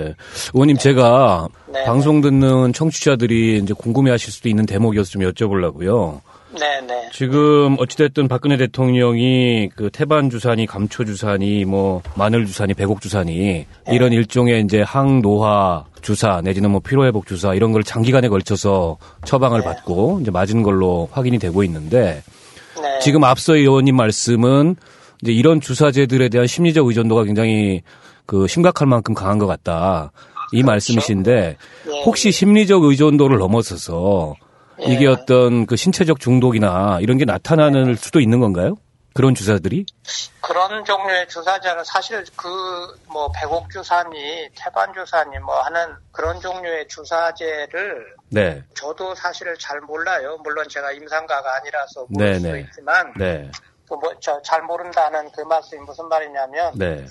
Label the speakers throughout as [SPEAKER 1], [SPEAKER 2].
[SPEAKER 1] 네. 의원님 제가
[SPEAKER 2] 네.
[SPEAKER 1] 방송 듣는 청취자들이 이제 궁금해하실 수도 있는 대목이어서 좀 여쭤보려고요.
[SPEAKER 2] 네네.
[SPEAKER 1] 지금 어찌됐든 박근혜 대통령이 그 태반 주사니 감초 주사니 뭐 마늘 주사니 배곡 주사니 이런 일종의 이제 항노화 주사 내지는 뭐 피로회복 주사 이런 걸 장기간에 걸쳐서 처방을 받고 이제 맞은 걸로 확인이 되고 있는데
[SPEAKER 2] 네.
[SPEAKER 1] 지금 앞서 의원님 말씀은 이제 이런 주사제들에 대한 심리적 의존도가 굉장히 그 심각할 만큼 강한 것 같다. 이 말씀이신데
[SPEAKER 2] 예.
[SPEAKER 1] 혹시 심리적 의존도를 넘어서서 이게 어떤 그 신체적 중독이나 이런 게 나타나는 수도 있는 건가요? 그런 주사들이?
[SPEAKER 2] 그런 종류의 주사제는 사실 그뭐 배곡 주사니 태반 주사니 뭐 하는 그런 종류의 주사제를
[SPEAKER 1] 네.
[SPEAKER 2] 저도 사실 잘 몰라요. 물론 제가 임상가가 아니라서 모를
[SPEAKER 1] 네,
[SPEAKER 2] 수도
[SPEAKER 1] 네.
[SPEAKER 2] 있지만
[SPEAKER 1] 네.
[SPEAKER 2] 그뭐저 잘 모른다는 그 말씀이 무슨 말이냐면
[SPEAKER 1] 네.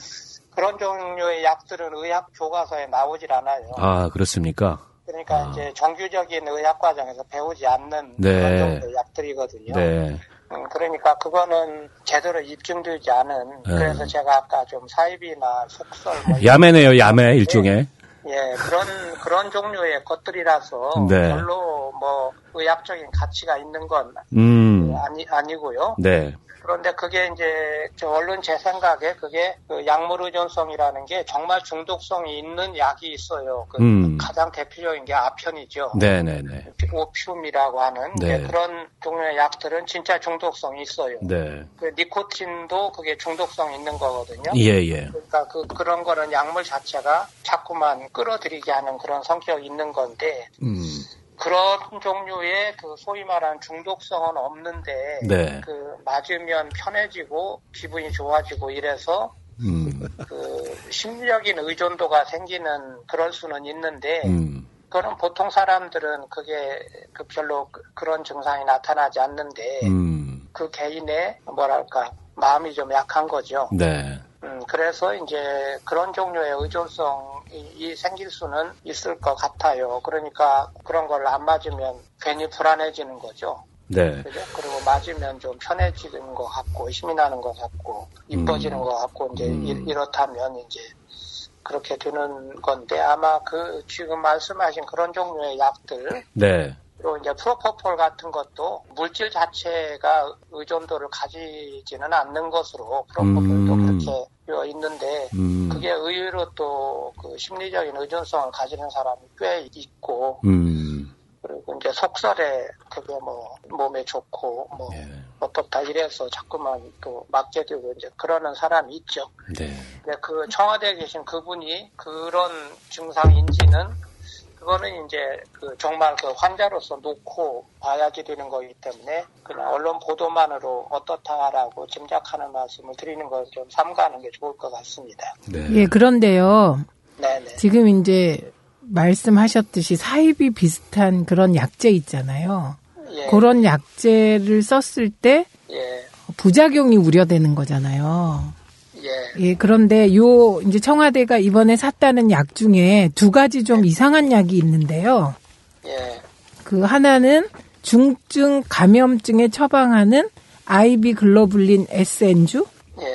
[SPEAKER 2] 그런 종류의 약들은 의학 교과서에 나오질 않아요.
[SPEAKER 1] 아, 그렇습니까?
[SPEAKER 2] 그러니까
[SPEAKER 1] 아.
[SPEAKER 2] 이제 정규적인 의학 과정에서 배우지 않는
[SPEAKER 1] 네.
[SPEAKER 2] 그런 정도의 약들이거든요.
[SPEAKER 1] 네.
[SPEAKER 2] 음, 그러니까 그거는 제대로 입증되지 않은
[SPEAKER 1] 네.
[SPEAKER 2] 그래서 제가 아까 좀 사입이나 속설 뭐
[SPEAKER 1] 야매네요, 야매 일종의.
[SPEAKER 2] 예 그런 그런 종류의 것들이라서
[SPEAKER 1] 네.
[SPEAKER 2] 별로 뭐 의학적인 가치가 있는 건
[SPEAKER 1] 음.
[SPEAKER 2] 아니 아니고요.
[SPEAKER 1] 네.
[SPEAKER 2] 그런데 그게 이제 저 언론 제 생각에 그게 그 약물 의존성이라는 게 정말 중독성이 있는 약이 있어요. 그
[SPEAKER 1] 음.
[SPEAKER 2] 가장 대표적인 게 아편이죠.
[SPEAKER 1] 네, 네, 네.
[SPEAKER 2] 오피움이라고 하는
[SPEAKER 1] 네.
[SPEAKER 2] 그런 종류의 약들은 진짜 중독성이 있어요.
[SPEAKER 1] 네.
[SPEAKER 2] 그 니코틴도 그게 중독성 있는 거거든요.
[SPEAKER 1] 예, 예.
[SPEAKER 2] 그러니까 그 그런 거는 약물 자체가 자꾸만 끌어들이게 하는 그런 성격이 있는 건데
[SPEAKER 1] 음.
[SPEAKER 2] 그런 종류의 그 소위 말하는 중독성은 없는데
[SPEAKER 1] 네.
[SPEAKER 2] 그 맞으면 편해지고 기분이 좋아지고 이래서
[SPEAKER 1] 음.
[SPEAKER 2] 그 심리적인 의존도가 생기는 그럴 수는 있는데
[SPEAKER 1] 음.
[SPEAKER 2] 그거는 보통 사람들은 그게 그 별로 그- 그런 증상이 나타나지 않는데
[SPEAKER 1] 음.
[SPEAKER 2] 그 개인의 뭐랄까 마음이 좀 약한 거죠.
[SPEAKER 1] 네.
[SPEAKER 2] 음, 그래서 이제 그런 종류의 의존성이 생길 수는 있을 것 같아요. 그러니까 그런 걸 안 맞으면 괜히 불안해지는 거죠.
[SPEAKER 1] 네.
[SPEAKER 2] 그죠? 그리고 맞으면 좀 편해지는 것 같고 힘이 나는 것 같고 이뻐지는
[SPEAKER 1] 음.
[SPEAKER 2] 것 같고 이제
[SPEAKER 1] 음.
[SPEAKER 2] 이- 이렇다면 이제 그렇게 되는 건데 아마 그 지금 말씀하신 그런 종류의 약들
[SPEAKER 1] 네.
[SPEAKER 2] 그리고 이제 프로포폴 같은 것도 물질 자체가 의존도를 가지지는 않는 것으로 프로포폴도
[SPEAKER 1] 음.
[SPEAKER 2] 그렇게 되어 있는데
[SPEAKER 1] 음.
[SPEAKER 2] 그게 의외로 또 그 심리적인 의존성을 가지는 사람이 꽤 있고
[SPEAKER 1] 음.
[SPEAKER 2] 그리고 이제 속설에 그게 뭐 몸에 좋고 뭐
[SPEAKER 1] 예.
[SPEAKER 2] 어떻다 이래서 자꾸만 또 맞게 되고 이제 그러는 사람이 있죠.
[SPEAKER 1] 네.
[SPEAKER 2] 근데 그 청와대에 계신 그분이 그런 증상인지는 그거는 이제 그 정말 그 환자로서 놓고 봐야지 되는 거기 때문에 그냥 언론 보도만으로 어떻다라고 짐작하는 말씀을 드리는 걸 좀 삼가하는 게 좋을 것 같습니다.
[SPEAKER 1] 네.
[SPEAKER 3] 예, 그런데요.
[SPEAKER 2] 네네.
[SPEAKER 3] 지금 이제 말씀하셨듯이 사입이 비슷한 그런 약제 있잖아요.
[SPEAKER 2] 예.
[SPEAKER 3] 그런 약제를 썼을 때
[SPEAKER 2] 예.
[SPEAKER 3] 부작용이 우려되는 거잖아요.
[SPEAKER 2] 예.
[SPEAKER 3] 예, 그런데 요 이제 청와대가 이번에 샀다는 약 중에 두 가지 좀 이상한 약이 있는데요.
[SPEAKER 2] 예.
[SPEAKER 3] 그 하나는 중증 감염증에 처방하는 아이비 글로불린 S엔주
[SPEAKER 2] 예.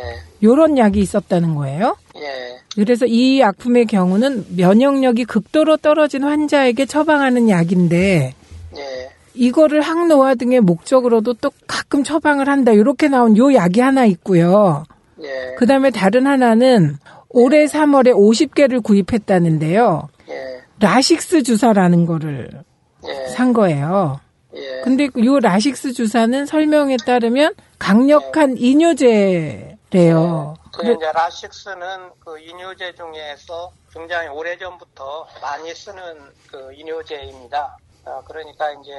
[SPEAKER 3] 요런 약이 있었다는 거예요.
[SPEAKER 2] 예.
[SPEAKER 3] 그래서 이 약품의 경우는 면역력이 극도로 떨어진 환자에게 처방하는 약인데
[SPEAKER 2] 예.
[SPEAKER 3] 이거를 항노화 등의 목적으로도 또 가끔 처방을 한다. 이렇게 나온 요 약이 하나 있고요.
[SPEAKER 2] 예.
[SPEAKER 3] 그 다음에 다른 하나는 올해 3월에 50개를 구입했다는데요.
[SPEAKER 2] 예.
[SPEAKER 3] 라식스 주사라는 거를
[SPEAKER 2] 예.
[SPEAKER 3] 산 거예요.
[SPEAKER 2] 예.
[SPEAKER 3] 근데 요 라식스 주사는 설명에 따르면 강력한 이뇨제래요.
[SPEAKER 2] 그 이제 라식스는 그 이뇨제 중에서 굉장히 오래 전부터 많이 쓰는 그 이뇨제입니다. 아, 그러니까 이제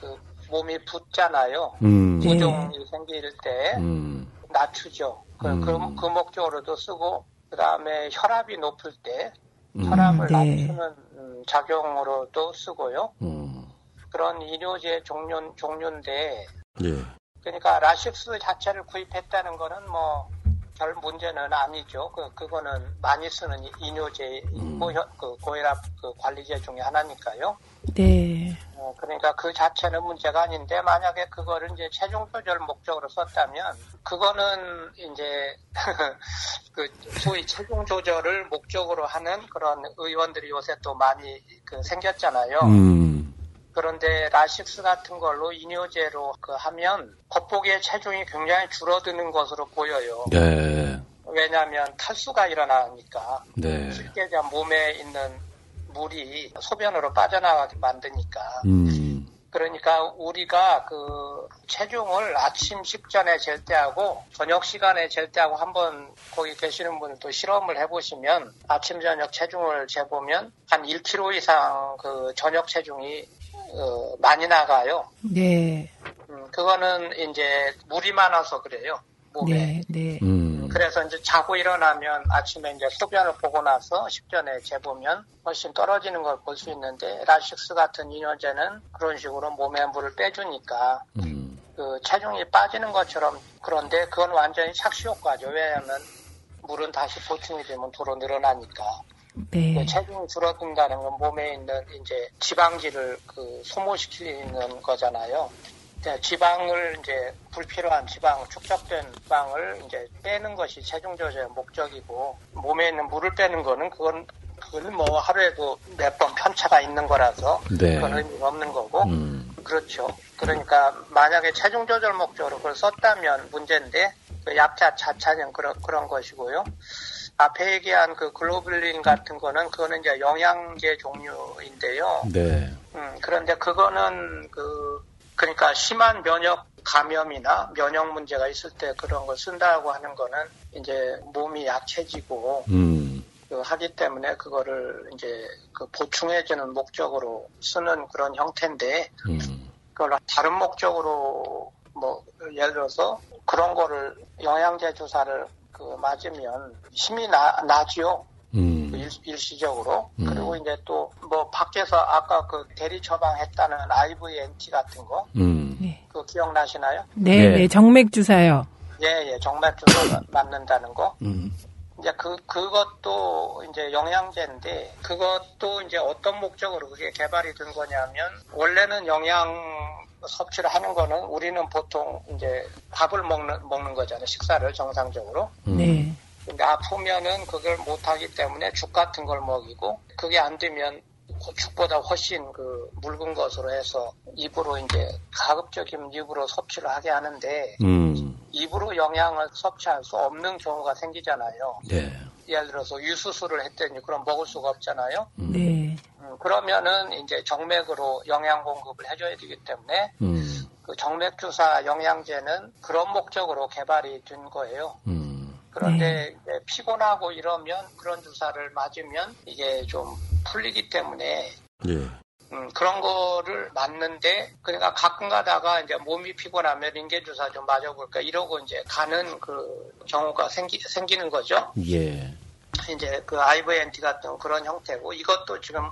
[SPEAKER 2] 그 몸이 붓잖아요.
[SPEAKER 1] 음.
[SPEAKER 3] 예.
[SPEAKER 2] 부종이 생길 때
[SPEAKER 1] 음.
[SPEAKER 2] 낮추죠. 그,
[SPEAKER 1] 음.
[SPEAKER 2] 그, 그 목적으로도 쓰고 그 다음에 혈압이 높을 때
[SPEAKER 1] 음.
[SPEAKER 2] 혈압을
[SPEAKER 3] 네.
[SPEAKER 2] 낮추는 음, 작용으로도 쓰고요.
[SPEAKER 1] 음.
[SPEAKER 2] 그런 이뇨제 종류, 종류인데
[SPEAKER 1] 예.
[SPEAKER 2] 그러니까 라식스 자체를 구입했다는 거는 뭐 별 문제는 아니죠. 그 그거는 많이 쓰는 이뇨제 음. 그 고혈압 그 관리제 중에 하나니까요.
[SPEAKER 3] 네.
[SPEAKER 2] 어, 그러니까 그 자체는 문제가 아닌데 만약에 그거를 이제 체중 조절 목적으로 썼다면 그거는 이제 그 소위 체중 조절을 목적으로 하는 그런 의원들이 요새 또 많이 그 생겼잖아요. 음. 그런데 라식스 같은 걸로 이뇨제로 그 하면 겉보기에 체중이 굉장히 줄어드는 것으로 보여요.
[SPEAKER 1] 네.
[SPEAKER 2] 왜냐하면 탈수가 일어나니까
[SPEAKER 1] 네.
[SPEAKER 2] 쉽게 몸에 있는 물이 소변으로 빠져나가게 만드니까.
[SPEAKER 1] 음.
[SPEAKER 2] 그러니까 우리가 그 체중을 아침 식전에 잴 때하고 저녁 시간에 잴 때하고 한번 거기 계시는 분들도 실험을 해보시면 아침 저녁 체중을 재보면 한 1kg 이상 그 저녁 체중이 어, 많이 나가요.
[SPEAKER 3] 네.
[SPEAKER 2] 음, 그거는 이제 물이 많아서 그래요. 몸에.
[SPEAKER 3] 네, 네.
[SPEAKER 1] 음.
[SPEAKER 2] 그래서 이제 자고 일어나면 아침에 이제 소변을 보고 나서 식전에 재보면 훨씬 떨어지는 걸 볼 수 있는데 라식스 같은 이뇨제는 그런 식으로 몸에 물을 빼주니까
[SPEAKER 1] 음.
[SPEAKER 2] 그 체중이 빠지는 것처럼 그런데 그건 완전히 착시 효과죠. 왜냐하면 물은 다시 보충이 되면 도로 늘어나니까.
[SPEAKER 3] 네.
[SPEAKER 2] 그 체중이 줄어든다는 건 몸에 있는 이제 지방질을 그 소모시키는 거잖아요. 지방을 이제 불필요한 지방, 축적된 지방을 이제 빼는 것이 체중 조절의 목적이고 몸에 있는 물을 빼는 거는 그건 그건 뭐 하루에도 몇 번 편차가 있는 거라서
[SPEAKER 1] 네.
[SPEAKER 2] 그건 의미가 없는 거고
[SPEAKER 1] 음.
[SPEAKER 2] 그렇죠. 그러니까 만약에 체중 조절 목적으로 그걸 썼다면 문제인데 그 약자 자차는 그런 그런 것이고요. 앞에 얘기한 그 글로블린 같은 거는 그거는 이제 영양제 종류인데요.
[SPEAKER 1] 네.
[SPEAKER 2] 음, 그런데 그거는 그 그러니까 심한 면역 감염이나 면역 문제가 있을 때 그런 걸 쓴다고 하는 거는 이제 몸이 약해지고
[SPEAKER 1] 음.
[SPEAKER 2] 그 하기 때문에 그거를 이제 그 보충해주는 목적으로 쓰는 그런 형태인데
[SPEAKER 1] 음.
[SPEAKER 2] 그걸 다른 목적으로 뭐 예를 들어서 그런 거를 영양제 주사를 그 맞으면 힘이 나, 나지요.
[SPEAKER 1] 음.
[SPEAKER 2] 그 일, 시적으로
[SPEAKER 1] 음.
[SPEAKER 2] 그리고 이제 또 뭐 밖에서 아까 그 대리 처방했다는 IVNT 같은 거
[SPEAKER 1] 음.
[SPEAKER 3] 네.
[SPEAKER 2] 그 기억나시나요?
[SPEAKER 3] 네,
[SPEAKER 1] 네.
[SPEAKER 3] 네. 정맥 주사요.
[SPEAKER 2] 예, 예, 정맥 주사 맞는다는 거.
[SPEAKER 1] 음.
[SPEAKER 2] 이제 그 그것도 이제 영양제인데 그것도 이제 어떤 목적으로 그게 개발이 된 거냐면 원래는 영양 섭취를 하는 거는 우리는 보통 이제 밥을 먹는 먹는 거잖아요. 식사를 정상적으로.
[SPEAKER 1] 음.
[SPEAKER 3] 네.
[SPEAKER 2] 근데 아프면은 그걸 못 하기 때문에 죽 같은 걸 먹이고 그게 안 되면 죽보다 훨씬 그 묽은 것으로 해서 입으로 이제 가급적이면 입으로 섭취를 하게 하는데
[SPEAKER 1] 음.
[SPEAKER 2] 입으로 영양을 섭취할 수 없는 경우가 생기잖아요.
[SPEAKER 1] 네.
[SPEAKER 2] 예를 들어서 유수술을 했더니 그럼 먹을 수가 없잖아요.
[SPEAKER 1] 음.
[SPEAKER 3] 네.
[SPEAKER 2] 음, 그러면은 이제 정맥으로 영양 공급을 해줘야 되기 때문에
[SPEAKER 1] 음.
[SPEAKER 2] 그 정맥 주사 영양제는 그런 목적으로 개발이 된 거예요.
[SPEAKER 1] 음.
[SPEAKER 2] 그런데 이제 피곤하고 이러면 그런 주사를 맞으면 이게 좀 풀리기 때문에
[SPEAKER 1] 예.
[SPEAKER 2] 음, 그런 거를 맞는데 그러니까 가끔 가다가 이제 몸이 피곤하면 링게 주사 좀 맞아볼까 이러고 이제 가는 그 경우가 생기 생기는 거죠.
[SPEAKER 1] 예.
[SPEAKER 2] 이제 그 IVNT 같은 그런 형태고 이것도 지금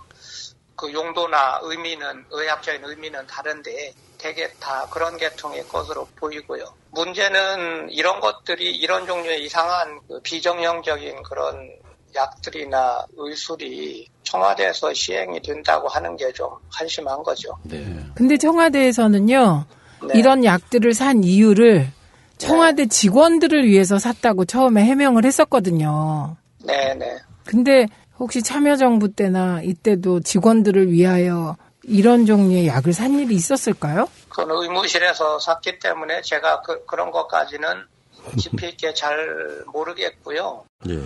[SPEAKER 2] 그 용도나 의미는 의학적인 의미는 다른데 되게 다 그런 계통의 것으로 보이고요. 문제는 이런 것들이 이런 종류의 이상한 그 비정형적인 그런 약들이나 의술이 청와대에서 시행이 된다고 하는 게 좀 한심한 거죠.
[SPEAKER 1] 네.
[SPEAKER 3] 근데 청와대에서는요,
[SPEAKER 2] 네.
[SPEAKER 3] 이런 약들을 산 이유를 청와대 직원들을 위해서 샀다고 처음에 해명을 했었거든요.
[SPEAKER 2] 네네.
[SPEAKER 3] 근데 혹시 참여정부 때나 이때도 직원들을 위하여 이런 종류의 약을 산 일이 있었을까요?
[SPEAKER 2] 그건 의무실에서 샀기 때문에 제가 그, 그런 것까지는 깊이 있게 잘 모르겠고요.
[SPEAKER 1] 예.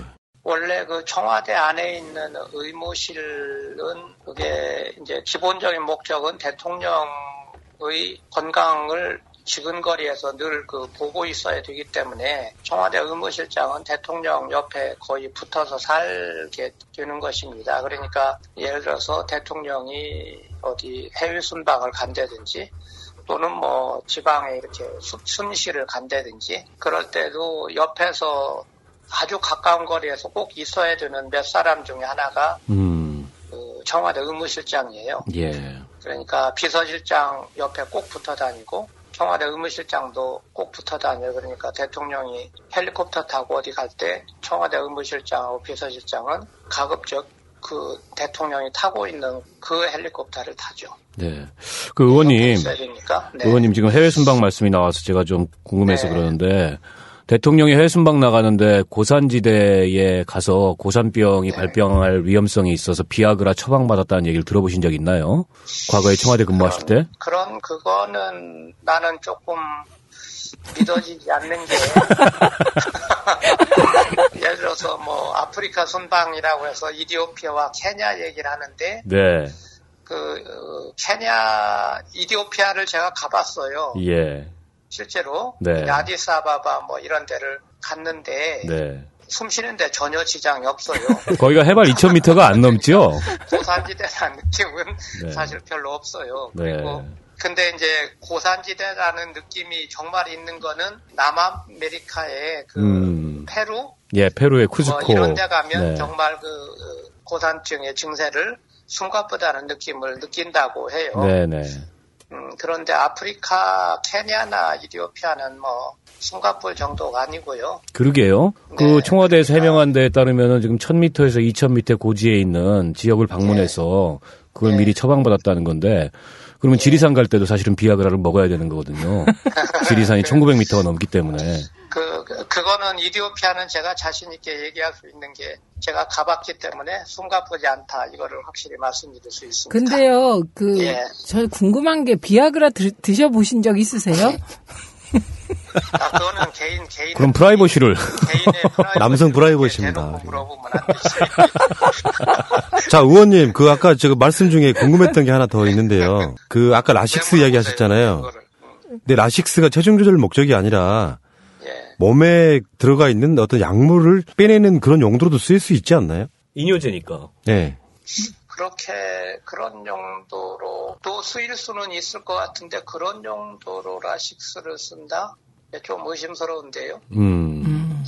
[SPEAKER 2] 원래 그 청와대 안에 있는 의무실은 그게 이제 기본적인 목적은 대통령의 건강을 지근거리에서 늘 그 보고 있어야 되기 때문에 청와대 의무실장은 대통령 옆에 거의 붙어서 살게 되는 것입니다. 그러니까 예를 들어서 대통령이 어디 해외 순방을 간다든지 또는 뭐 지방에 이렇게 순시를 간다든지 그럴 때도 옆에서 아주 가까운 거리에서 꼭 있어야 되는 몇 사람 중에 하나가
[SPEAKER 1] 음.
[SPEAKER 2] 그 청와대 의무실장이에요.
[SPEAKER 1] 예.
[SPEAKER 2] 그러니까 비서실장 옆에 꼭 붙어 다니고 청와대 의무실장도 꼭 붙어 다녀요. 그러니까 대통령이 헬리콥터 타고 어디 갈 때 청와대 의무실장하고 비서실장은 가급적 그 대통령이 타고 있는 그 헬리콥터를 타죠.
[SPEAKER 1] 네. 그 의원님.
[SPEAKER 2] 네.
[SPEAKER 1] 의원님 지금 해외 순방 말씀이 나와서 제가 좀 궁금해서
[SPEAKER 2] 네.
[SPEAKER 1] 그러는데 대통령이 해외 순방 나가는데 고산지대에 가서 고산병이
[SPEAKER 2] 네.
[SPEAKER 1] 발병할 위험성이 있어서 비아그라 처방받았다는 얘기를 들어보신 적 있나요? 과거에 청와대 근무하실 때?
[SPEAKER 2] 그런 그거는 나는 조금 믿어지지 않는 게 예를 들어서 뭐 아프리카 순방이라고 해서 이디오피아와 케냐 얘기를 하는데
[SPEAKER 1] 네.
[SPEAKER 2] 그 어, 케냐 이디오피아를 제가 가봤어요
[SPEAKER 1] 예.
[SPEAKER 2] 실제로
[SPEAKER 1] 네.
[SPEAKER 2] 아디스아바바 뭐 이런 데를 갔는데
[SPEAKER 1] 네.
[SPEAKER 2] 숨 쉬는데 전혀 지장이 없어요
[SPEAKER 1] 거기가 해발 2,000m가 안 넘죠?
[SPEAKER 2] 고산지대라는 느낌은
[SPEAKER 1] 네.
[SPEAKER 2] 사실 별로 없어요
[SPEAKER 1] 네.
[SPEAKER 2] 그리고 근데 이제 고산지대라는 느낌이 정말 있는 거는 남아메리카의 그
[SPEAKER 1] 음.
[SPEAKER 2] 페루
[SPEAKER 1] 예, 페루의
[SPEAKER 2] 뭐
[SPEAKER 1] 쿠스코.
[SPEAKER 2] 이런 데 가면
[SPEAKER 1] 네.
[SPEAKER 2] 정말 그 어, 고산증의 증세를 숨가쁘다는 느낌을 느낀다고 해요.
[SPEAKER 1] 네네.
[SPEAKER 2] 음, 그런데 아프리카, 케냐나 이디오피아는 뭐 숨가쁠 정도가 아니고요.
[SPEAKER 1] 그러게요. 그
[SPEAKER 2] 네,
[SPEAKER 1] 청와대에서
[SPEAKER 2] 그러니까.
[SPEAKER 1] 해명한 데에 따르면은 지금 1000m에서 2000m 고지에 있는 지역을 방문해서 그걸
[SPEAKER 2] 네.
[SPEAKER 1] 미리 처방받았다는 건데 그러면 지리산 갈 때도 사실은 비아그라를 먹어야 되는 거거든요. 지리산이 1900m가 넘기 때문에.
[SPEAKER 2] 그, 그- 그거는 이디오피아는 제가 자신 있게 얘기할 수 있는 게 제가 가봤기 때문에 숨가쁘지 않다 이거를 확실히 말씀드릴 수 있습니다.
[SPEAKER 3] 근데요, 그,
[SPEAKER 2] 예.
[SPEAKER 3] 저 궁금한 게 비아그라 드, 드셔보신 적 있으세요?
[SPEAKER 2] 아, 그거는 개인 개인
[SPEAKER 1] 그럼 프라이버시를
[SPEAKER 2] 개인의 프라이버시를
[SPEAKER 4] 남성 프라이버시입니다. 자, 의원님, 그 아까 제가 말씀 중에 궁금했던 게 하나 더 있는데요. 그 아까 라식스
[SPEAKER 2] 왜
[SPEAKER 4] 이야기 하셨잖아요. 근데 라식스가 체중 조절 목적이 아니라
[SPEAKER 2] 예.
[SPEAKER 4] 몸에 들어가 있는 어떤 약물을 빼내는 그런 용도로도 쓰일 수 있지 않나요?
[SPEAKER 1] 이뇨제니까.
[SPEAKER 4] 네.
[SPEAKER 2] 그렇게 그런 용도로 또 쓰일 수는 있을 것 같은데 그런 용도로 라식스를 쓴다? 예, 좀 의심스러운데요.
[SPEAKER 1] 음.
[SPEAKER 3] 음.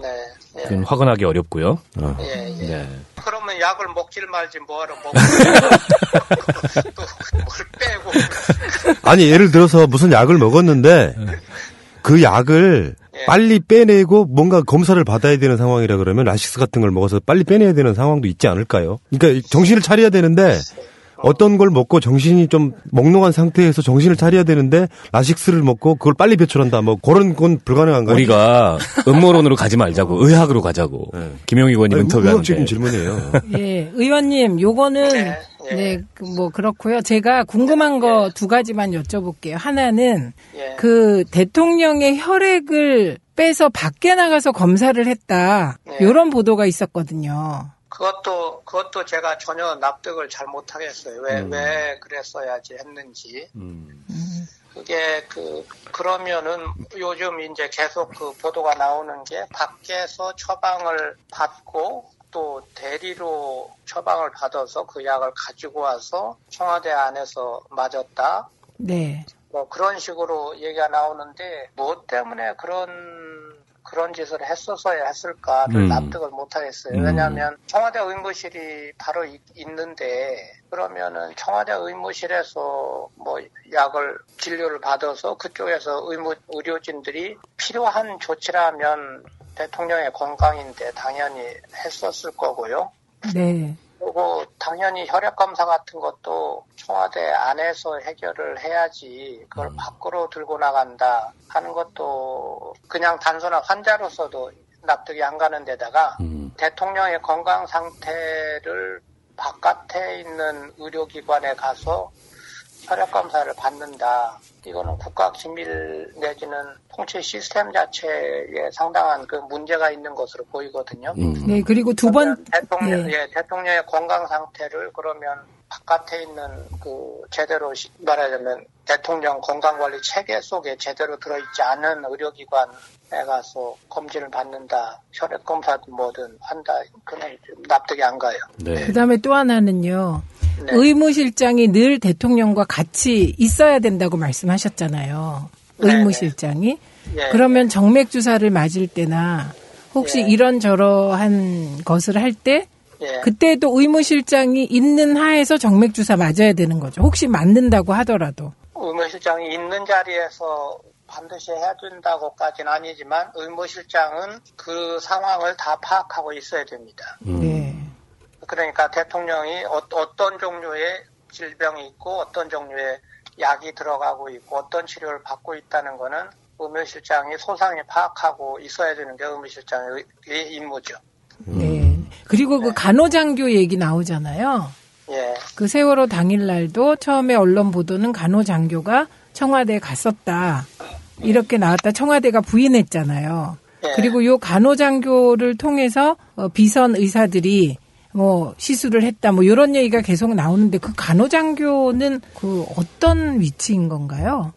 [SPEAKER 2] 네. 예.
[SPEAKER 1] 좀 화근하기 어렵고요.
[SPEAKER 4] 어.
[SPEAKER 2] 예, 예.
[SPEAKER 1] 네.
[SPEAKER 2] 그러면 약을 먹질 말지 뭐하러 먹고 또뭘 빼고
[SPEAKER 4] 아니, 예를 들어서 무슨 약을 먹었는데 그 약을
[SPEAKER 2] 예.
[SPEAKER 4] 빨리 빼내고 뭔가 검사를 받아야 되는 상황이라 그러면 라식스 같은 걸 먹어서 빨리 빼내야 되는 상황도 있지 않을까요? 그러니까 정신을 차려야 되는데 어떤 걸 먹고 정신이 좀 몽롱한 상태에서 정신을 차려야 되는데 라식스를 먹고 그걸 빨리 배출한다. 뭐 그런 건 불가능한가요?
[SPEAKER 1] 우리가 음모론으로 가지 말자고 의학으로 가자고.
[SPEAKER 4] 네.
[SPEAKER 1] 김용희 의원님 인터뷰하는데.
[SPEAKER 4] 의학적인 질문이에요.
[SPEAKER 3] 예, 의원님, 요거는,
[SPEAKER 2] 네, 예.
[SPEAKER 3] 네, 그 뭐, 그렇고요. 제가 궁금한 거두 가지만 여쭤볼게요. 하나는,
[SPEAKER 2] 예.
[SPEAKER 3] 그, 대통령의 혈액을 빼서 밖에 나가서 검사를 했다.
[SPEAKER 2] 네.
[SPEAKER 3] 요런 보도가 있었거든요.
[SPEAKER 2] 그것도 그것도 제가 전혀 납득을 잘 못하겠어요. 왜왜
[SPEAKER 1] 음.
[SPEAKER 2] 그랬어야지 했는지.
[SPEAKER 1] 음.
[SPEAKER 2] 그게 그 그러면은 요즘 이제 계속 그 보도가 나오는 게 밖에서 처방을 받고 또 대리로 처방을 받아서 그 약을 가지고 와서 청와대 안에서 맞았다.
[SPEAKER 3] 네.
[SPEAKER 2] 뭐 그런 식으로 얘기가 나오는데 뭐 때문에 그런 그런 짓을 했었어야 했을까를
[SPEAKER 1] 음.
[SPEAKER 2] 납득을 못하겠어요.
[SPEAKER 1] 음.
[SPEAKER 2] 왜냐하면 청와대 의무실이 바로 있, 있는데 그러면은 청와대 의무실에서 뭐 약을 진료를 받아서 그쪽에서 의무 의료진들이 필요한 조치라면 대통령의 건강인데 당연히 했었을 거고요.
[SPEAKER 3] 네.
[SPEAKER 2] 그리고 당연히 혈액 검사 같은 것도 청와대 안에서 해결을 해야지 그걸 밖으로 들고 나간다 하는 것도 그냥 단순한 환자로서도 납득이 안 가는 데다가
[SPEAKER 1] 음.
[SPEAKER 2] 대통령의 건강 상태를 바깥에 있는 의료기관에 가서 혈액 검사를 받는다. 이거는 국가 기밀 내지는 통치 시스템 자체에 상당한 그 문제가 있는 것으로 보이거든요.
[SPEAKER 1] 음.
[SPEAKER 3] 네, 그리고 두 번,
[SPEAKER 2] 대통령,
[SPEAKER 3] 네.
[SPEAKER 2] 예, 대통령의 건강 상태를 그러면 바깥에 있는 그 제대로 시- 말하자면 대통령 건강관리 체계 속에 제대로 들어있지 않은 의료기관에 가서 검진을 받는다, 혈액 검사든 뭐든 한다, 좀 납득이 안 가요.
[SPEAKER 1] 네.
[SPEAKER 3] 그 다음에 또 하나는요.
[SPEAKER 2] 네.
[SPEAKER 3] 의무실장이 늘 대통령과 같이 있어야 된다고 말씀하셨잖아요.
[SPEAKER 2] 네,
[SPEAKER 3] 의무실장이.
[SPEAKER 2] 예,
[SPEAKER 3] 그러면 정맥 주사를 맞을 때나 혹시
[SPEAKER 2] 예.
[SPEAKER 3] 이런저런한 것을 할때
[SPEAKER 2] 예.
[SPEAKER 3] 그때도 의무실장이 있는 하에서 정맥 주사 맞아야 되는 거죠. 혹시 맞는다고 하더라도.
[SPEAKER 2] 의무, 의무실장이 있는 자리에서 반드시 해야 된다고까지는 아니지만 의무실장은 그 상황을 다 파악하고 있어야 됩니다.
[SPEAKER 1] 음.
[SPEAKER 3] 네.
[SPEAKER 2] 그러니까 대통령이 어, 떤 종류의 질병이 있고 어떤 종류의 약이 들어가고 있고 어떤 치료를 받고 있다는 거는 의무실장이 소상히 파악하고 있어야 되는 게 의무실장의 임무죠.
[SPEAKER 3] 네. 그리고 그 간호장교 얘기 나오잖아요.
[SPEAKER 2] 예,
[SPEAKER 3] 그 세월호 당일날도 처음에 언론 보도는 간호장교가 청와대에 갔었다. 이렇게 나왔다 청와대가 부인했잖아요.
[SPEAKER 2] 예.
[SPEAKER 3] 그리고 요 간호장교를 통해서 어, 비선 의사들이 뭐 시술을 했다 뭐 이런 얘기가 계속 나오는데 그 간호장교는 그 어떤 위치인 건가요?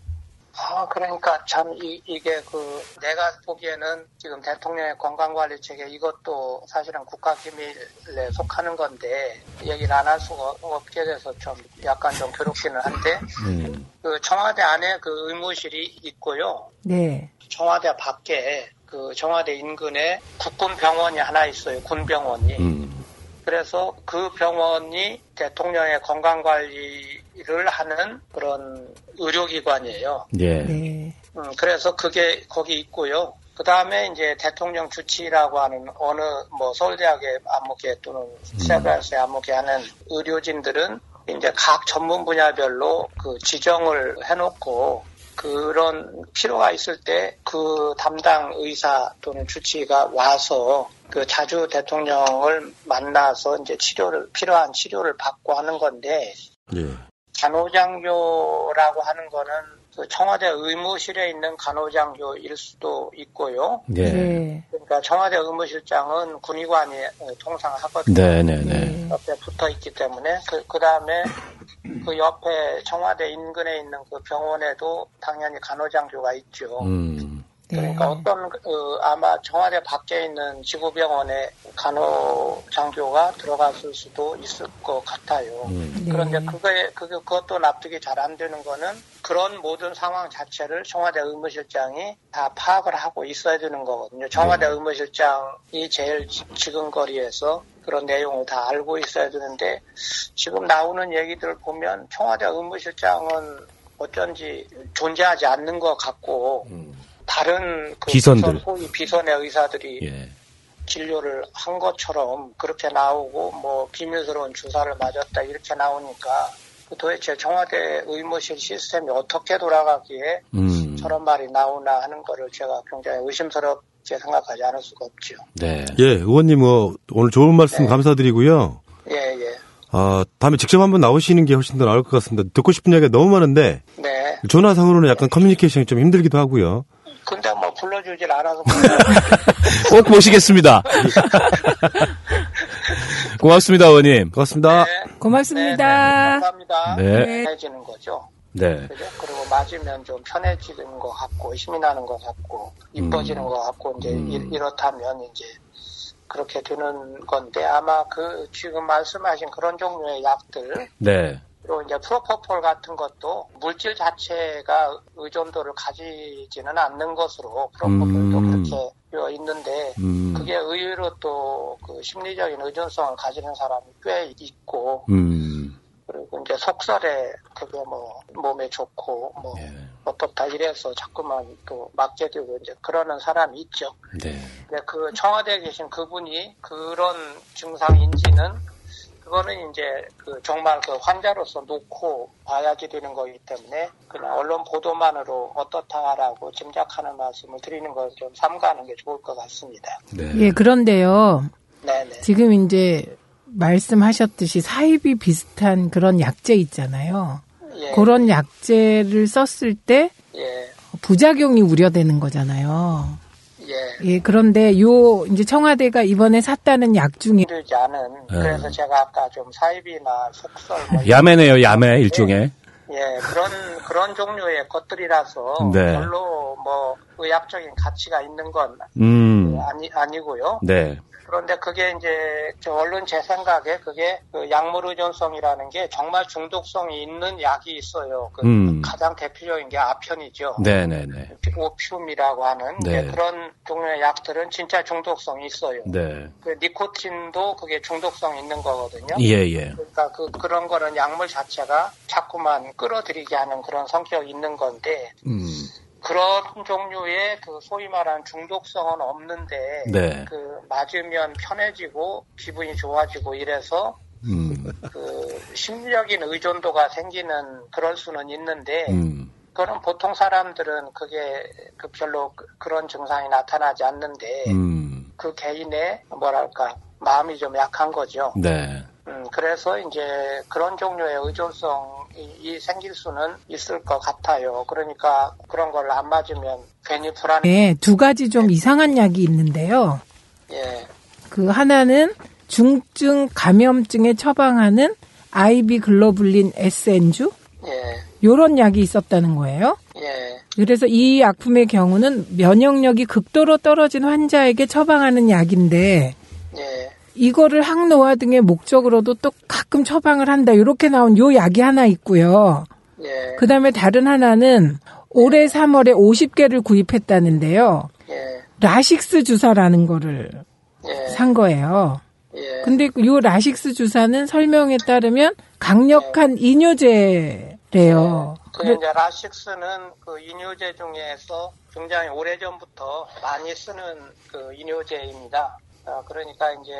[SPEAKER 2] 아, 그러니까 참 이, 이게 그 내가 보기에는 지금 대통령의 건강관리 체계 이것도 사실은 국가기밀에 속하는 건데 얘기를 안 할 수가 없게 돼서 좀 약간 좀 괴롭기는 한데
[SPEAKER 1] 음.
[SPEAKER 2] 그 청와대 안에 그 의무실이 있고요.
[SPEAKER 3] 네.
[SPEAKER 2] 청와대 밖에 그 청와대 인근에 국군 병원이 하나 있어요. 군병원이.
[SPEAKER 1] 음.
[SPEAKER 2] 그래서 그 병원이 대통령의 건강 관리를 하는 그런 의료기관이에요.
[SPEAKER 1] 예.
[SPEAKER 3] 네.
[SPEAKER 2] 음, 그래서 그게 거기 있고요. 그 다음에 이제 대통령 주치라고 하는 어느 뭐 서울대학의 안목에 또는 세브란스의 안목에 하는 의료진들은 이제 각 전문 분야별로 그 지정을 해놓고 그런 필요가 있을 때 그 담당 의사 또는 주치의가 와서 그 자주 대통령을 만나서 이제 치료를 필요한 치료를 받고 하는 건데
[SPEAKER 4] 예.
[SPEAKER 2] 간호장교라고 하는 거는 그 청와대 의무실에 있는 간호장교일 수도 있고요.
[SPEAKER 1] 예.
[SPEAKER 3] 네.
[SPEAKER 2] 그러니까 청와대 의무실장은 군의관이 어, 통상 하거든요.
[SPEAKER 1] 네네 네.
[SPEAKER 2] 옆에 붙어 있기 때문에 그, 그 다음에 그 옆에 청와대 인근에 있는 그 병원에도 당연히 간호장교가 있죠.
[SPEAKER 1] 음.
[SPEAKER 3] 네.
[SPEAKER 2] 그러니까 어떤 그 아마 청와대 밖에 있는 지구병원에 간호 장교가 들어갔을 수도 있을 것 같아요.
[SPEAKER 1] 음.
[SPEAKER 3] 네.
[SPEAKER 2] 그런데 그거에 그게 그것도 납득이 잘 안 되는 거는 그런 모든 상황 자체를 청와대 의무실장이 다 파악을 하고 있어야 되는 거거든요. 청와대 의무실장이 제일 지- 지근거리에서 그런 내용을 다 알고 있어야 되는데 지금 나오는 얘기들을 보면 청와대 의무실장은 어쩐지 존재하지 않는 것 같고
[SPEAKER 1] 음.
[SPEAKER 2] 다른 그
[SPEAKER 1] 비선들.
[SPEAKER 2] 비선, 소위 비선의 의사들이
[SPEAKER 1] 예.
[SPEAKER 2] 진료를 한 것처럼 그렇게 나오고 뭐 비밀스러운 주사를 맞았다 이렇게 나오니까 그 도대체 청와대 의무실 시스템이 어떻게 돌아가기에
[SPEAKER 1] 음.
[SPEAKER 2] 저런 말이 나오나 하는 거를 제가 굉장히 의심스럽게 생각하지 않을 수가 없죠.
[SPEAKER 1] 네.
[SPEAKER 4] 예, 의원님 뭐 오늘 좋은 말씀 감사드리고요.
[SPEAKER 2] 예, 예.
[SPEAKER 4] 아, 다음에 직접 한번 나오시는 게 훨씬 더 나을 것 같습니다. 듣고 싶은 이야기가 너무 많은데
[SPEAKER 2] 네.
[SPEAKER 4] 전화상으로는 약간 커뮤니케이션이 좀 힘들기도 하고요.
[SPEAKER 2] 근데 뭐 불러주질 않아서
[SPEAKER 1] 꼭 모시겠습니다. 고맙습니다, 의원님.
[SPEAKER 4] 고맙습니다.
[SPEAKER 2] 네.
[SPEAKER 3] 고맙습니다.
[SPEAKER 2] 네, 네, 감사합니다.
[SPEAKER 1] 네.
[SPEAKER 2] 편해지는 거죠.
[SPEAKER 1] 네.
[SPEAKER 2] 그죠? 그리고 맞으면 좀 편해지는 것 같고 힘이 나는 것 같고 이뻐지는
[SPEAKER 1] 음.
[SPEAKER 2] 것 같고 이제
[SPEAKER 1] 음.
[SPEAKER 2] 이- 이렇다면 이제 그렇게 되는 건데 아마 그 지금 말씀하신 그런 종류의 약들
[SPEAKER 1] 네.
[SPEAKER 2] 그리고 이제 프로포폴 같은 것도 물질 자체가 의존도를 가지지는 않는 것으로 프로포폴도
[SPEAKER 1] 음.
[SPEAKER 2] 그렇게 되어 있는데
[SPEAKER 1] 음.
[SPEAKER 2] 그게 의외로 또 그 심리적인 의존성을 가지는 사람이 꽤 있고
[SPEAKER 1] 음.
[SPEAKER 2] 그리고 이제 속설에 그게 뭐 몸에 좋고 뭐
[SPEAKER 1] 예.
[SPEAKER 2] 어떻다 이래서 자꾸만 또 맞게 되고 이제 그러는 사람이 있죠.
[SPEAKER 1] 네.
[SPEAKER 2] 근데 그 청와대에 계신 그분이 그런 증상인지는 그거는 이제 그 정말 그 환자로서 놓고 봐야지 되는 거기 때문에 그냥 언론 보도만으로 어떻다라고 짐작하는 말씀을 드리는 걸좀 삼가하는 게 좋을 것 같습니다.
[SPEAKER 1] 네.
[SPEAKER 3] 예, 그런데요.
[SPEAKER 2] 네네.
[SPEAKER 3] 지금 이제 말씀하셨듯이 사입이 비슷한 그런 약제 있잖아요.
[SPEAKER 2] 예.
[SPEAKER 3] 그런 약제를 썼을 때
[SPEAKER 2] 예.
[SPEAKER 3] 부작용이 우려되는 거잖아요.
[SPEAKER 2] 예.
[SPEAKER 3] 예, 그런데 요 이제 청와대가 이번에 샀다는 약 중에
[SPEAKER 2] 힘들지 않은 그래서 제가 아까 좀 사입이나 속설 뭐
[SPEAKER 1] 네. 야매네요, 야매, 일종의.
[SPEAKER 2] 예, 그런, 그런 종류의 것들이라서
[SPEAKER 1] 네.
[SPEAKER 2] 별로 뭐 의학적인 가치가 있는 건
[SPEAKER 1] 음.
[SPEAKER 2] 아니, 아니고요.
[SPEAKER 1] 네.
[SPEAKER 2] 그런데 그게 이제 저 언론 제 생각에 그게 그 약물 의존성이라는 게 정말 중독성이 있는 약이 있어요. 그
[SPEAKER 1] 음.
[SPEAKER 2] 가장 대표적인 게 아편이죠.
[SPEAKER 1] 네네네.
[SPEAKER 2] 오피움이라고 하는
[SPEAKER 1] 네.
[SPEAKER 2] 네, 그런 종류의 약들은 진짜 중독성이 있어요.
[SPEAKER 1] 네.
[SPEAKER 2] 그 니코틴도 그게 중독성 있는 거거든요.
[SPEAKER 1] 예, 예.
[SPEAKER 2] 그러니까 그 그런 거는 약물 자체가 자꾸만 끌어들이게 하는 그런 성격이 있는 건데
[SPEAKER 1] 음.
[SPEAKER 2] 그런 종류의 그 소위 말하는 중독성은 없는데
[SPEAKER 1] 네.
[SPEAKER 2] 그 맞으면 편해지고 기분이 좋아지고 이래서
[SPEAKER 1] 음.
[SPEAKER 2] 그 심리적인 의존도가 생기는 그럴 수는 있는데
[SPEAKER 1] 음.
[SPEAKER 2] 그거는 보통 사람들은 그게 그 별로 그- 그런 증상이 나타나지 않는데
[SPEAKER 1] 음.
[SPEAKER 2] 그 개인의 뭐랄까 마음이 좀 약한 거죠.
[SPEAKER 1] 네.
[SPEAKER 2] 음, 그래서 이제 그런 종류의 의존성 이 생길 수는 있을 것 같아요. 그러니까 그런 걸 안 맞으면 괜히 불안해.
[SPEAKER 3] 네, 두 가지 좀 이상한 약이 있는데요.
[SPEAKER 2] 예,
[SPEAKER 3] 그 하나는 중증 감염증에 처방하는 아이비 글로불린 SN주
[SPEAKER 2] 예,
[SPEAKER 3] 요런 약이 있었다는 거예요.
[SPEAKER 2] 예,
[SPEAKER 3] 그래서 이 약품의 경우는 면역력이 극도로 떨어진 환자에게 처방하는 약인데
[SPEAKER 2] 예,
[SPEAKER 3] 이거를 항노화 등의 목적으로도 또 가끔 처방을 한다. 이렇게 나온 요 약이 하나 있고요.
[SPEAKER 2] 예,
[SPEAKER 3] 그 다음에 다른 하나는 올해 3월에 50개를 구입했다는데요.
[SPEAKER 2] 예,
[SPEAKER 3] 라식스 주사라는 거를
[SPEAKER 2] 예,
[SPEAKER 3] 산 거예요.
[SPEAKER 2] 예,
[SPEAKER 3] 근데 그요 라식스 주사는 설명에 따르면 강력한 이뇨제래요.
[SPEAKER 2] 그 이제 라식스는 그 이뇨제 중에서 굉장히 오래전부터 많이 쓰는 그 이뇨제입니다. 아, 그러니까 이제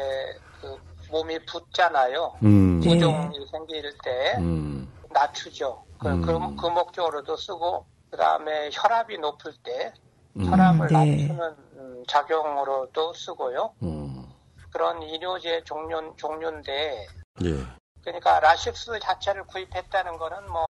[SPEAKER 2] 그 몸이 붓잖아요.
[SPEAKER 1] 음.
[SPEAKER 3] 예.
[SPEAKER 2] 부종이 생길 때
[SPEAKER 1] 음.
[SPEAKER 2] 낮추죠. 그,
[SPEAKER 1] 음.
[SPEAKER 2] 그, 그 목적으로도 쓰고, 그 다음에 혈압이 높을 때
[SPEAKER 1] 음.
[SPEAKER 2] 혈압을
[SPEAKER 3] 네.
[SPEAKER 2] 낮추는 음, 작용으로도 쓰고요.
[SPEAKER 1] 음.
[SPEAKER 2] 그런 이뇨제 종류, 종류인데,
[SPEAKER 4] 예.
[SPEAKER 2] 그러니까 라식스 자체를 구입했다는 거는 뭐,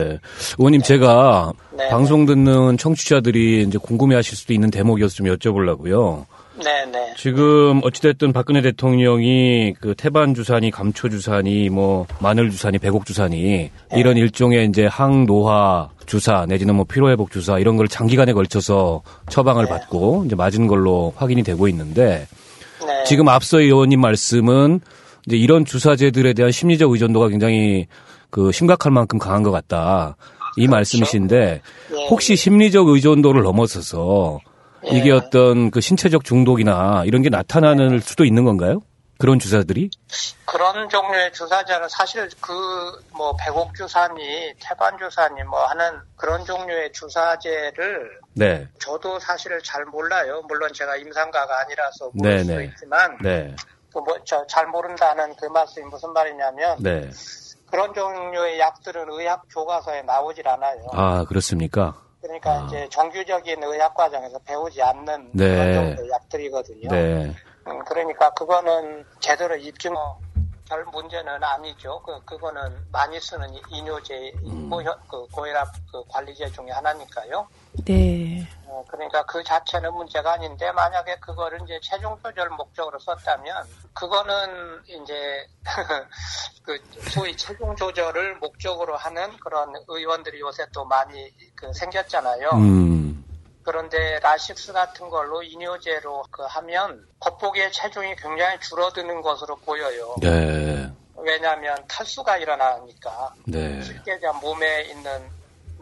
[SPEAKER 1] 의원님 제가
[SPEAKER 2] 네.
[SPEAKER 1] 방송 듣는 청취자들이 이제 궁금해하실 수도 있는 대목이어서 좀 여쭤보려고요.
[SPEAKER 2] 네 네.
[SPEAKER 1] 지금 어찌됐든 박근혜 대통령이 그 태반 주사니 감초 주사니 뭐 마늘 주사니 배곡 주사니 이런 일종의 이제 항노화 주사 내지는 뭐 피로회복 주사 이런 걸 장기간에 걸쳐서 처방을
[SPEAKER 2] 네.
[SPEAKER 1] 받고 이제 맞은 걸로 확인이 되고 있는데
[SPEAKER 2] 네.
[SPEAKER 1] 지금 앞서 의원님 말씀은 이제 이런 주사제들에 대한 심리적 의존도가 굉장히 그 심각할 만큼 강한 것 같다. 이 말씀이신데
[SPEAKER 2] 예.
[SPEAKER 1] 혹시 심리적 의존도를 넘어서서 이게
[SPEAKER 2] 예.
[SPEAKER 1] 어떤 그 신체적 중독이나 이런 게 나타나는 수도 있는 건가요? 그런 주사들이?
[SPEAKER 2] 그런 종류의 주사제는 사실 그뭐 배곡 주사니 태반 주사니 뭐 하는 그런 종류의 주사제를
[SPEAKER 1] 네.
[SPEAKER 2] 저도 사실 잘 몰라요. 물론 제가 임상가가 아니라서 모를
[SPEAKER 1] 네,
[SPEAKER 2] 수도
[SPEAKER 1] 네.
[SPEAKER 2] 있지만
[SPEAKER 1] 네.
[SPEAKER 2] 그뭐저 잘 모른다는 그 말씀이 무슨 말이냐면
[SPEAKER 1] 네.
[SPEAKER 2] 그런 종류의 약들은 의학 교과서에 나오질 않아요.
[SPEAKER 1] 아, 그렇습니까?
[SPEAKER 2] 그러니까
[SPEAKER 1] 아.
[SPEAKER 2] 이제 정규적인 의학 과정에서 배우지 않는
[SPEAKER 1] 네.
[SPEAKER 2] 그런 정도의 약들이거든요.
[SPEAKER 1] 네.
[SPEAKER 2] 음, 그러니까 그거는 제대로 입증 별 문제는 아니죠. 그 그거는 많이 쓰는 이뇨제
[SPEAKER 1] 음.
[SPEAKER 2] 고혈 그 고혈압 그 관리제 중에 하나니까요.
[SPEAKER 3] 네.
[SPEAKER 2] 어, 그러니까 그 자체는 문제가 아닌데 만약에 그거를 이제 체중 조절 목적으로 썼다면 그거는 이제 그 소위 체중 조절을 목적으로 하는 그런 의원들이 요새 또 많이 그 생겼잖아요.
[SPEAKER 1] 음.
[SPEAKER 2] 그런데 라식스 같은 걸로 이뇨제로 그 하면 겉보기에 체중이 굉장히 줄어드는 것으로 보여요.
[SPEAKER 1] 네.
[SPEAKER 2] 왜냐하면 탈수가 일어나니까
[SPEAKER 1] 네.
[SPEAKER 2] 쉽게 그냥 몸에 있는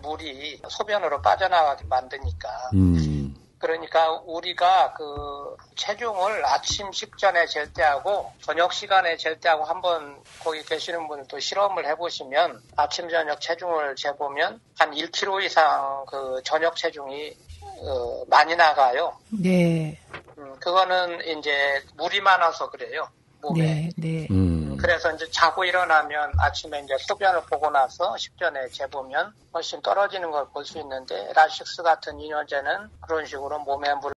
[SPEAKER 2] 물이 소변으로 빠져나가게 만드니까.
[SPEAKER 1] 음.
[SPEAKER 2] 그러니까 우리가 그 체중을 아침 식전에 잴 때하고 저녁 시간에 잴 때하고 한번 거기 계시는 분들도 실험을 해보시면 아침 저녁 체중을 재보면 한 1kg 이상 그 저녁 체중이 어, 많이 나가요.
[SPEAKER 3] 네.
[SPEAKER 2] 음, 그거는 이제 물이 많아서 그래요. 몸에.
[SPEAKER 3] 네. 네.
[SPEAKER 1] 음.
[SPEAKER 2] 그래서 이제 자고 일어나면 아침에 이제 소변을 보고 나서 식전에 재보면 훨씬 떨어지는 걸 볼 수 있는데 라식스 같은 이뇨제는 그런 식으로 몸에 물